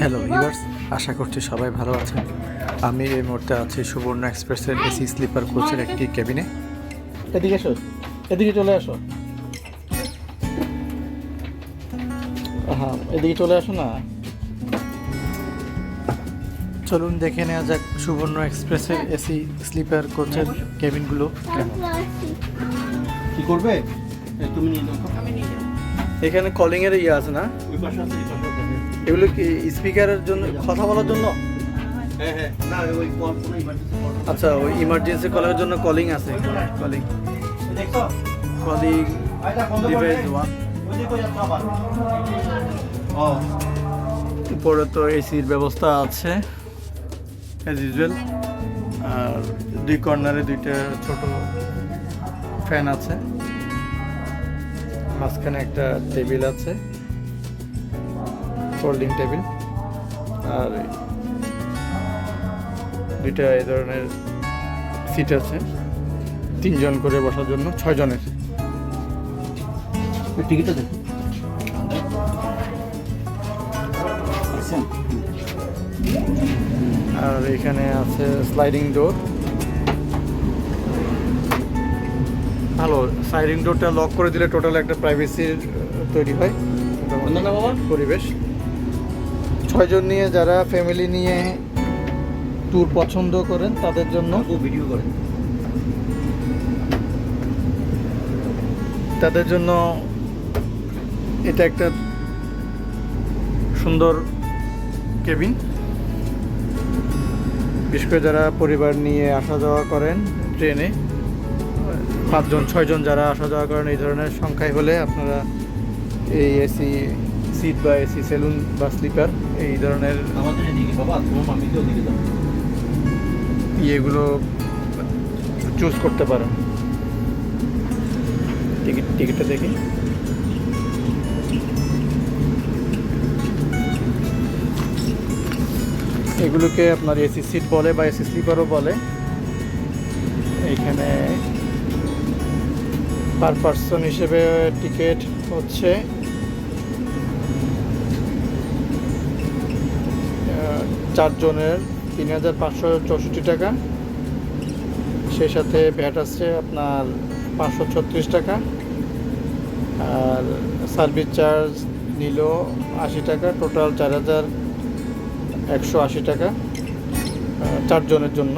Hello viewers আশা করছি সবাই ভালো আছেন। আমি এই মুহূর্তে আছি সুবর্ণ এক্সপ্রেসের এসি স্লিপার কোচের একটি কেবিনে এদিকে এসো এদিকে চলে আসো। হ্যাঁ এদিকে চলে আসো না। চলুন দেখে নেওয়া যাক সুবর্ণ এক্সপ্রেসের এসি স্লিপার কোচের কেবিনগুলো কেমন। কি করবে? তুমি নিয়ে এখানে কলিং এর ইয়ে আছে না? ওই পাশে আছে। এগুলো কি স্পিকারের জন্য কথা বলার জন্য? হ্যাঁ হ্যাঁ। আচ্ছা ওই ইমার্জেন্সি কলের জন্য কলিং আছে। কলিং দেখছ? কলিং ডিভাইস উপরে তো এসির ব্যবস্থা আছে অ্যাজ ইউজুয়াল আর দুই কর্নারে দুইটা ছোট ফ্যান আছে। মাঝখানে একটা টেবিল আছে। ফোল্ডিং টেবিল আর দুইটা এই ধরনের সিট আছে। তিনজন করে বসার জন্য ছয় জনের আর এখানে আছে স্লাইডিং ডোর ভালো স্লাইডিং ডোরটা লক করে দিলে টোটাল একটা প্রাইভেসির তৈরি হয়। পরিবেশ। ছয়জন নিয়ে যারা ফ্যামিলি নিয়ে ট্যুর পছন্দ করেন তাদের জন্য। ভিডিও করেন। তাদের জন্য এটা একটা সুন্দর কেবিন বিশেষ করে যারা পরিবার নিয়ে আসা যাওয়া করেন ট্রেনে পাঁচজন ছয়জন যারা আসা যাওয়া করেন এই ধরনের সংখ্যায় হলে আপনারা এই এসি সিট বা এসি সেলুন বা স্লিপার এই ধরনের ইয়েগুলো চুজ করতে পারেন। টিকিট টিকিটটা দেখি। এগুলোকে আপনার এসি সিট বলে বা এসি স্লিপারও বলে। এইখানে পার পার্সন হিসেবে টিকিট হচ্ছে চারজনের তিন হাজার পাঁচশো চৌষট্টি টাকা। সেই সাথে ভ্যাট আছে আপনার পাঁচশো ছত্রিশ টাকা। আর সার্ভিস চার্জ নিল আশি টাকা, টোটাল চার হাজার একশো আশি টাকা চারজনের জন্য।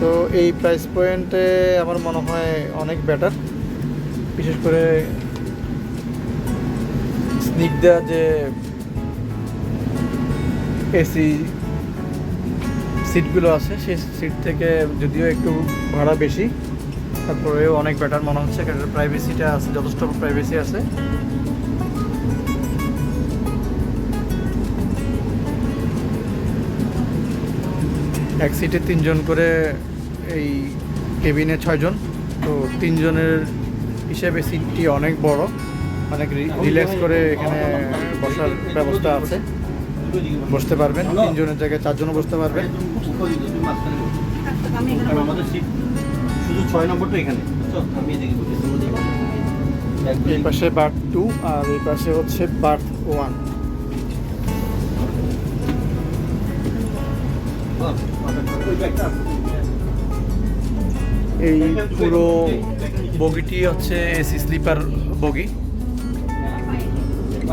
তো এই প্রাইস পয়েন্টে আমার মনে হয় অনেক বেটার বিশেষ করে স্নিগ্ধা যে এসি সিটগুলো আছে, সেই সিট থেকে যদিও একটু ভাড়া বেশি, তারপরেও অনেক বেটার মনে হচ্ছে, কারণ প্রাইভেসিটা আছে, যথেষ্ট প্রাইভেসি আছে। এক সিটে তিনজন করে এই কেবিনে ছয়জন, তো তিনজনের হিসেবে সিটটি অনেক বড়। অনেক রিল্যাক্স করে এখানে বসার ব্যবস্থা আছে। বসতে পারবেন, তিনজনের জায়গায় চারজনও বসতে পারবেন। এই পাশে বার্থ টু আর এই পাশে হচ্ছে বার্থ ওয়ান। এই পুরো বগিটি হচ্ছে এসি স্লিপার বগি। এটি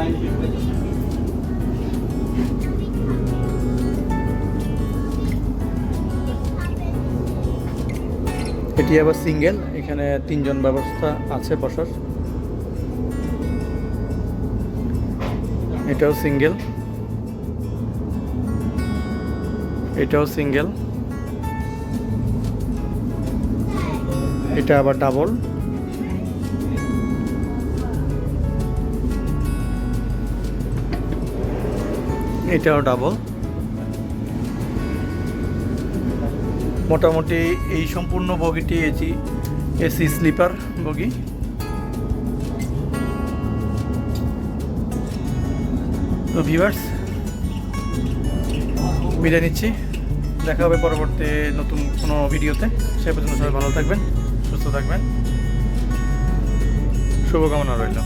আবার সিঙ্গেল, এখানে তিনজন ব্যবস্থা আছে বসার। এটাও সিঙ্গেল। এটাও সিঙ্গেল। এটা আবার ডাবল। এটাও ডাবল মোটামুটি এই সম্পূর্ণ বগিটি এসি এসি স্লিপার বগি। তো ভিভার্স বিদায় নিচ্ছি। দেখা হবে পরবর্তী নতুন কোনো ভিডিওতে। সে পর্যন্ত সবাই ভালো থাকবেন, সুস্থ থাকবেন। শুভকামনা রইল।